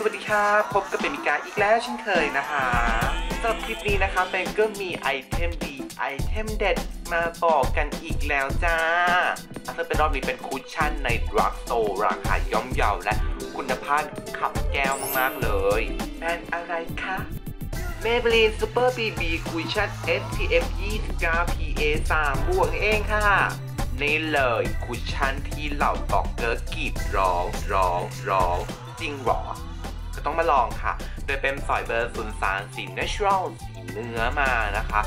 สวัสดีครับพบกับเป็นมิกาอีกแล้วเช่นเคยนะคะสำหรับคลิปนี้นะคะเป็นก็มีไอเทมดีไอเทมเด็ดมาบอกกันอีกแล้วจ้าซึ่งเป็นรอบนี้เป็นคุชชั่นในดรักโตราคาย่อมเยาและคุณภาพขับแก้วมากๆเลยแบรนด์อะไรคะ Maybelline Super BB Cushion SPF 29 PA 3บวกเองค่ะนี่เลยคุชชั่นที่เหล่าตอกเกอร์กรีดร้องร้องร้องจริงหรอ ก็ต้องมาลองค่ะ โดยเป็นสอยเบอร์ศูนย์สารสี natural สีเนื้อมานะคะ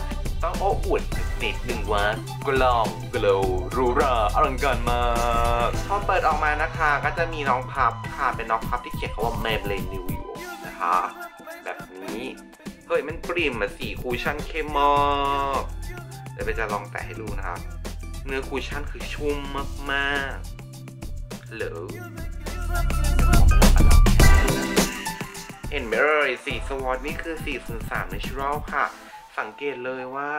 ต้องโอ้อวดนิดหนึ่งว่ากลองกลวรูราอลังการมากพอเปิดออกมานะคะ ก็จะมีน้องพับค่ะ เป็นน้องพับที่เขียนคำว่า Maybelline New York นะคะ แบบนี้ เฮ้ย มันปริมอะสีคูชั่นเข้มมากเดี๋ยวไปจะลองแตะให้ดูนะครับ เนื้อคูชั่นคือชุ่มมากๆ เหลือ ไหมเอ่ยสีสวอตนี่คือสีศูนย์สาม natural ค่ะ สังเกตเลยว่า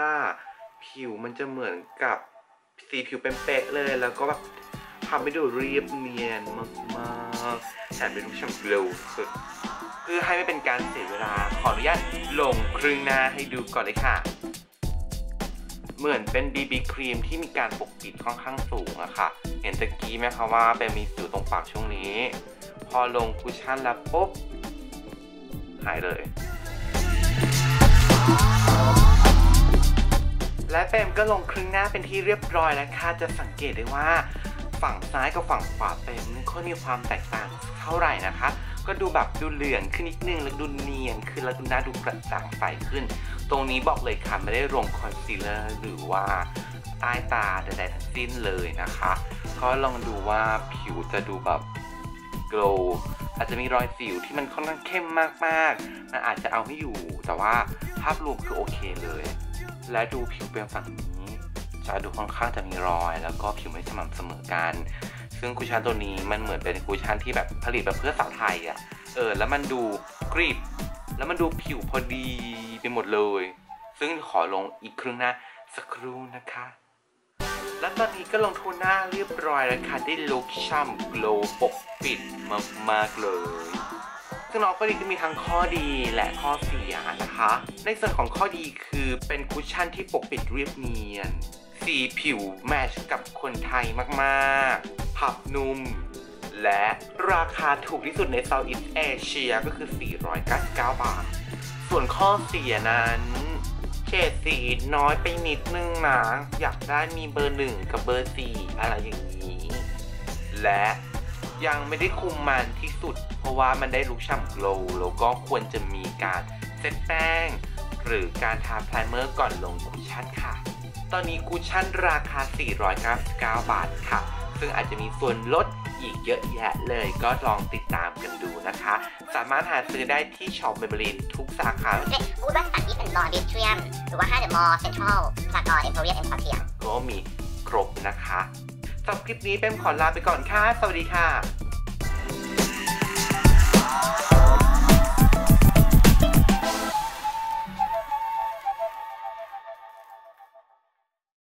ผิวมันจะเหมือนกับสีผิวเป็นเป๊ะเลยแล้วก็แบบทำให้ดูเรียบเนียนมากๆแถมเป็นลูกช่ำเร็วสุดเพื่อให้ไม่เป็นการเสียเวลาขออนุญาตลงครึ่งหน้าให้ดูก่อนเลยค่ะ เหมือนเป็น BB ครีมที่มีการปกปิดค่อนข้างสูงอะค่ะ เห็นตะกี้ไหมคะว่าเป็นมีสิวตรงปากช่วงนี้ พอลงคุชชั่นแล้วปุ๊บ หายเลย และเปรมก็ลงครึ่งหน้าเป็นที่เรียบร้อยแล้วค่ะจะสังเกตได้ว่า ฝั่งซ้ายกับฝั่งขวาเปรมไม่ค่อยมีความแตกต่างเท่าไหร่นะคะก็ดูแบบดูเหลืองขึ้นนิดนึงแล้วดูเนียนขึ้นแล้วดูหน้าดูกระจ่างใสขึ้น ตรงนี้บอกเลยค่ะไม่ได้ลงคอนซีลเลอร์หรือว่าใต้ตาใดๆทั้งสิ้นเลยนะคะ ก็ลองดูว่าผิวจะดูแบบโกลว อาจจะมีรอยสิวที่มันค่อนข้างเข้มมากๆ มันอาจจะเอาไม่อยู่ แต่ว่าภาพรวมคือโอเคเลย และดูผิวเป็นฝั่งนี้จะดูค่อนข้างจะมีรอย แล้วก็ผิวไม่สม่ำเสมอกัน ซึ่งคุชชั่นตัวนี้มันเหมือนเป็นคุชชั่นที่แบบผลิตมาเพื่อสาวไทยอะ่ะ เออ แล้วมันดูกรีบ แล้วมันดูผิวพอดีไปหมดเลย ซึ่งขอลงอีกครึ่งน้าสักครู่นะคะ แล้วตอนนี้ก็ลงทูหน้าเรียบร้อยแล้วค่ะ ได้ลุคช่ำโกลว์ปกปิดมาก ๆ เลยซึ่งน้องก็ดีก็มีทั้งข้อดีและข้อเสียนะคะ ในส่วนของข้อดีคือเป็นคุชชั่นที่ปกปิดเรียบเนียน สีผิวแมทช์กับคนไทยมากๆ ผับนุ่ม และราคาถูกที่สุดในเซาท์อีสเอเชียก็คือ 499 บาท ส่วนข้อเสียนั้น เฉดสีน้อยไปนิดนึงนะอยากได้มีเบอร์หนึ่งกับเบอร์สี่อะไรอย่างนี้ และยังไม่ได้คุมมันที่สุด เพราะว่ามันได้ลุกฉ่ำโกลว์แล้วก็ควรจะมีการเซตแป้ง หรือการทาพรเมอร์ก่อนลงคุชชั่นค่ะ ตอนนี้คุชชั่นราคา 499 บาทค่ะ ซึ่งอาจจะมีส่วนลด อีกเยอะแยะเลยก็ลองติดตามกันดูนะคะ สามารถหาซื้อได้ที่ช็อปเมเบลินทุกสาขาเอ๊ะพูดว่าสถานที่เป็นมอดิสเทรียมหรือว่าห้างเดอะมอลล์เซ็นทรัลสากรเอ็มโพเรียมเอ็มพอเทียมก็มีครบนะคะสำหรับคลิปนี้เป็นขอลาไปก่อนค่ะ สวัสดีค่ะ